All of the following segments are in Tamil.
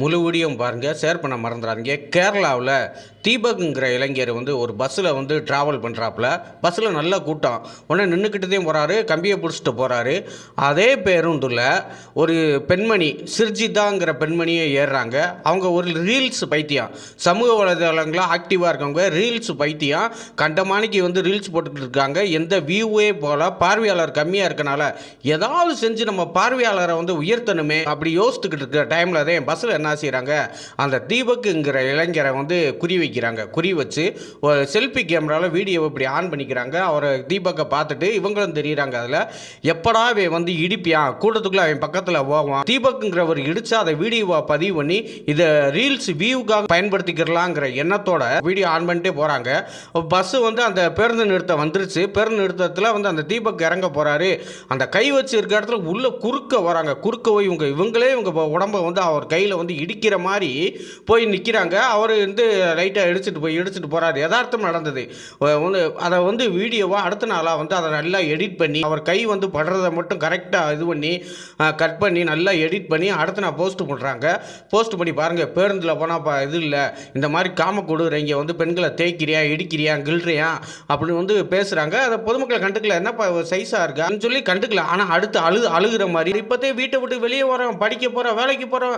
முழு வீடியோவும் பாருங்கள் ஷேர் பண்ண மறந்துடாதீங்க. கேரளாவில் தீபக்ங்கிற இளைஞர் வந்து ஒரு பஸ்ஸில் வந்து ட்ராவல் பண்ணுறாப்புல பஸ்ஸில் நல்ல கூட்டம். உடனே நின்றுக்கிட்டதையும் போகிறாரு கம்பியை பிடிச்சிட்டு போகிறாரு அதே பேருந்தில் ஒரு பெண்மணி சிர்ஜிதாங்கிற பெண்மணியை ஏறுறாங்க. அவங்க ஒரு ரீல்ஸ் பைத்தியம். சமூக வலைதளங்களில் ஆக்டிவாக இருக்கவங்க ரீல்ஸ் பைத்தியம். கண்டமானிக்கு வந்து ரீல்ஸ் போட்டுக்கிட்டு இருக்காங்க. எந்த வியூவே போல் பார்வையாளர் கம்மியாக இருக்கனால ஏதாவது செஞ்சு நம்ம பார்வையாளரை வந்து உயர்த்தணுமே அப்படி யோசித்துக்கிட்டு இருக்கிற டைமில் தான் பஸ்ஸில் என்ன செய்கிறாங்க அந்த தீபக்குங்கிற இளைஞரை வந்து குறி வைக்கிறாங்க. குறி வச்சு ஒரு செல்ஃபி கேமராவில் வீடியோவை இப்படி ஆன் பண்ணிக்கிறாங்க. அவரை தீபக்கை பார்த்துட்டு இவங்களும் தெரியுறாங்க அதில். எப்படா அவன் வந்து இடிப்பியான் கூட்டத்துக்குள்ள அவன் பக்கத்தில் போவான். தீபக்குங்கிறவர் இடிச்சு அதை வீடியோவை பதிவு பண்ணி இதை ரீல்ஸ் வியூக்காக பயன்படுத்திக்கிறலாங்கிற எண்ணத்தோட வீடியோ ஆன் பண்ணிட்டே போகிறாங்க பஸ்ஸு வந்து அந்த பேருந்து நிறுத்தம் வந்துருச்சு. பேருந்து நிறுத்தத்தில் வந்து அந்த தீபக் இறங்க போகிறாரு அந்த கை வச்சு இருக்க இடத்துல உள்ள குறுக்க வராங்க. குறுக்க போய் இவங்க இவங்களே இவங்க உடம்ப வந்து அவர் கையில் வந்து இடிக்கிற மாதிரி போய் நிற்கிறாங்க அவர் வந்து லைட்டாக எடுத்துகிட்டு போய் எடுத்துகிட்டு போகிறாரு யதார்த்தம் நடந்தது. வந்து அதை வந்து வீடியோவாக அடுத்த நாளாக வந்து அதை நல்லா எடிட் பண்ணி அவர் கை வந்து படுறதை மட்டும் கரெக்டாக இது பண்ணி கட் பண்ணி நல்லா எடிட் பண்ணி அடுத்த நான் போஸ்ட் பண்ணுறாங்க போஸ்ட் பண்ணி பாருங்கள் பேருந்தில் போனால் பா இது இல்லை. இந்த மாதிரி காம இங்கே வந்து பெண்களை தேய்க்கிறியா இடிக்கிறியா கிள்றியா அப்படின்னு வந்து பேசுகிறாங்க அதை பொதுமக்களை கண்டுக்கல. என்னப்பா சைஸாக இருக்கான்னு சொல்லி கண்டுக்கல. ஆனால் அடுத்து அழு அழுகிற மாதிரி. இப்போதே வீட்டை விட்டு வெளியே வரோம் படிக்க போகிறோம் வேலைக்கு போகிறோம்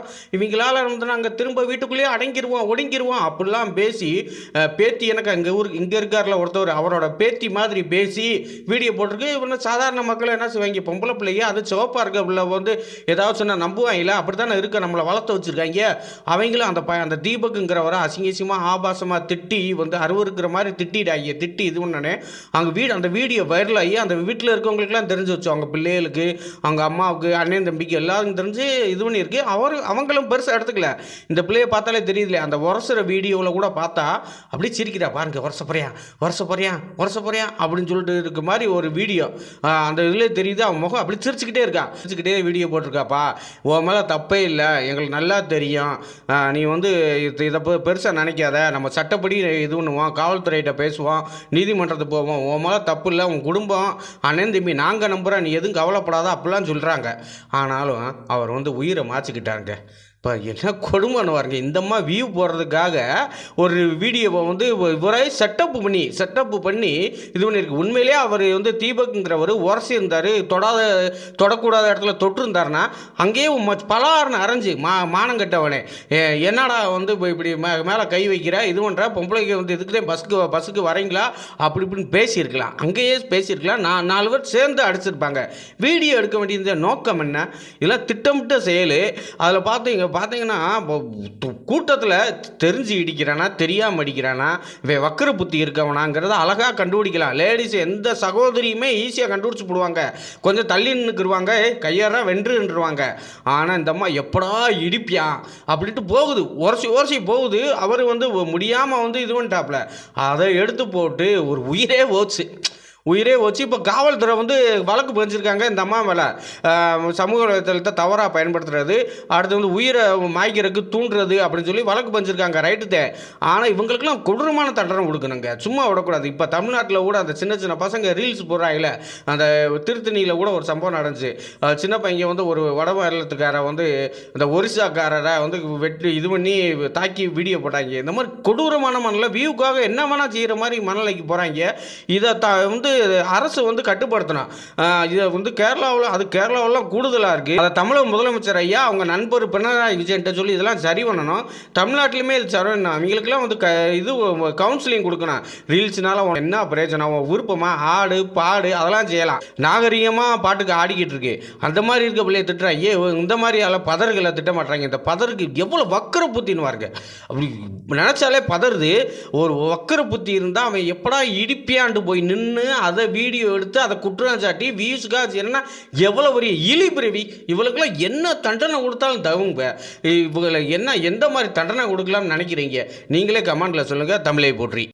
இவங்களால வந்து நாங்கள் திரும்ப வீட்டுக்குள்ளேயே அடங்கிடுவோம் ஒடுங்கிடுவோம் அப்படிலாம் பேசி பேத்தி எனக்கு அங்கே ஊருக்கு இங்கே இருக்கார்ல ஒருத்தவர் அவரோட பேத்தி மாதிரி பேசி வீடியோ போட்டிருக்கு. இவங்க சாதாரண மக்கள் என்ன செய்வாங்க பொம்பளை பிள்ளைய அது சிவப்பாக இருக்க பிள்ளை வந்து ஏதாவது சொன்னால் நம்புவாங்களா அப்படி தானே இருக்க நம்மளை வளர்த்து வச்சுருக்காங்க. அவங்களும் அந்த ப அந்த தீபக்குங்கிறவரை அசிங்கசியமாக ஆபாசமாக திட்டி வந்து அருவருக்கிற மாதிரி திட்டிடாங்க. திட்டி இது பண்ணனே அங்கே வீடு அந்த வீடியோ வைரல் ஆகி அந்த வீட்டில் இருக்கவங்களுக்குலாம் தெரிஞ்சு வச்சு அவங்க பிள்ளைகளுக்கு அவங்க அம்மாவுக்கு அண்ணன் தம்பிக்கு எல்லாருக்கும் தெரிஞ்சு இது பண்ணியிருக்கு. அவர் அவங்களும் பெருசாக எடுத்துக்கல. இந்த பிள்ளையை பார்த்தாலே தெரியுதுல அந்த உரசுற வீடியோவில் கூட பார்த்தா அப்படியே சிரிக்கிறா. பாருங்க உரச போறியா உரச போறியா உரச போறியா அப்படின்னு சொல்லிட்டு இருக்க மாதிரி ஒரு வீடியோ. அந்த இதில் தெரியுது அவன் முகம் அப்படி சிரிச்சுக்கிட்டே இருக்கா. சிரிச்சுக்கிட்டே வீடியோ போட்டிருக்காப்பா. உன் மேலே தப்பே இல்லை. எங்களுக்கு நல்லா தெரியும். நீ வந்து இது- இதை பெருசாக நினைக்காத. நம்ம சட்டப்படி இது பண்ணுவோம். காவல்துறையிட்ட பேசுவோம். நீதிமன்றத்துக்கு போவோம். உன் மேலே தப்பு இல்லை. உன் குடும்பம் அண்ணன் தம்பி நாங்கள் நம்புகிறோம் நீ எதுவும் கவலைப்படாத. அப்படிலாம் சொல்கிறாங்க ஆனாலும் அவர் வந்து உயிரை மாச்சிக்கிட்டாருங்க இப்போ என்ன கொடுமைன்னு பாருங்க. இந்தம்மா வியூ போடுறதுக்காக ஒரு வீடியோவை வந்து இவரே செட்டப் பண்ணி செட்டப் பண்ணி இது பண்ணியிருக்கு. உண்மையிலேயே அவர் வந்து தீபக்ங்கிறவர் உரசி இருந்தார் தொடாத தொடக்கூடாத இடத்துல தொட்டிருந்தாருன்னா அங்கேயே ம- அரைஞ்சு மா மானம் கட்டவனே. என்னடா வந்து இப்போ இப்படி மே மேலே கை வைக்கிற இது பண்ணுற பொம்பளைக்கு வந்து இதுக்கு பஸ்க்கு பஸ்ஸுக்கு பஸ்ஸுக்கு வரீங்களா? அப்படி இப்படின்னு பேசியிருக்கலாம். அங்கேயே பேசியிருக்கலாம். நான் நாலு பேர் சேர்ந்து அடிச்சிருப்பாங்க. வீடியோ எடுக்க வேண்டிய நோக்கம் என்ன? இதெல்லாம் திட்டமிட்ட செயல். அதில் பார்த்தீங்க பார்த்தீங்கன்னா கூட்டத்தில் தெரிஞ்சு இடிக்கிறானா தெரியாமல் அடிக்கிறானா இவன் வக்கர புத்தி இருக்கவனாங்கிறத அழகாக கண்டுபிடிக்கலாம். லேடிஸ் எந்த சகோதரியுமே ஈஸியாக கண்டுபிடிச்சி போடுவாங்க. கொஞ்சம் தள்ளி நின்றுக்குருவாங்க கையாரா வென்றுன்றுவாங்க. ஆனால் இந்த அம்மா எப்படா இடிப்பியான் அப்படின்ட்டு போகுது. உரசி உரசி போகுது. அவர் வந்து முடியாமல் வந்து இது பண்ணிட்டாப்புல. அதை எடுத்து போட்டு ஒரு உயிரே போச்சு. உயிரே வச்சு இப்போ காவல்துறை வந்து வழக்கு பதிஞ்சிருக்காங்க. இந்த அம்மா மேலே சமூக வலைத்தளத்தை தவறாக பயன்படுத்துறது அடுத்து வந்து உயிரை மாய்க்கிறதுக்கு தூண்டுறது அப்படின்னு சொல்லி வழக்கு பதிஞ்சிருக்காங்க ரைட்டு தே ஆனால் இவங்களுக்குலாம் கொடூரமான தண்டனை கொடுக்கணுங்க. சும்மா விடக்கூடாது. இப்போ தமிழ்நாட்டில் கூட அந்த சின்ன சின்ன பசங்க ரீல்ஸ் போடுறாங்கல்ல அந்த திருத்தணியில் கூட ஒரு சம்பவம் நடந்துச்சு. சின்ன பையன் வந்து ஒரு வட மாநிலத்துக்கார வந்து இந்த ஒரிசாக்காரரை வந்து வெட்டி இது பண்ணி தாக்கி வீடியோ போட்டாங்க. இந்த மாதிரி கொடூரமான மனநிலை வியூக்காக என்ன வேணால் செய்கிற மாதிரி மனநிலைக்கு போகிறாங்க இதை த வந்து அரசு வந்து கட்டுப்படுத்தணும். இதை வந்து கேரளாவில் அது கேரளாவெல்லாம் கூடுதலாக இருக்குது அதை தமிழக முதலமைச்சர் ஐயா அவங்க நண்பர் பினராயி விஜயன்ட்ட சொல்லி இதெல்லாம் சரி பண்ணணும். தமிழ்நாட்டிலுமே இது சரி பண்ணணும். அவங்களுக்குலாம் வந்து க இது கவுன்சிலிங் கொடுக்கணும். ரீல்ஸ்னால அவன் என்ன பிரயோஜனம்? விருப்பமாக ஆடு பாடு அதெல்லாம் செய்யலாம். நாகரிகமாக பாட்டுக்கு ஆடிக்கிட்டு இருக்கு. அந்த மாதிரி இருக்க பிள்ளைய திட்டுறாங்க ஏ இந்த மாதிரி எல்லாம் பதறுகளை திட்ட மாட்டாங்க இந்த பதருக்கு எவ்வளோ வக்கர புத்தின்னு அப்படி நினச்சாலே பதறுது. ஒரு வக்கர புத்தி இருந்தால் அவன் எப்படா இடிப்பியாண்டு போய் நின்று அதை வீடியோ எடுத்து அதை குற்றம் சாட்டி வியூஸுக்காக செய்யணும்னா எவ்வளோ பெரிய இழி பிறவி இவளுக்கெல்லாம் என்ன தண்டனை கொடுத்தாலும் தகுங்க. இவங்களை என்ன எந்த மாதிரி தண்டனை கொடுக்கலாம்னு நினைக்கிறீங்க? நீங்களே கமெண்டில் சொல்லுங்கள் தமிழை போற்றி.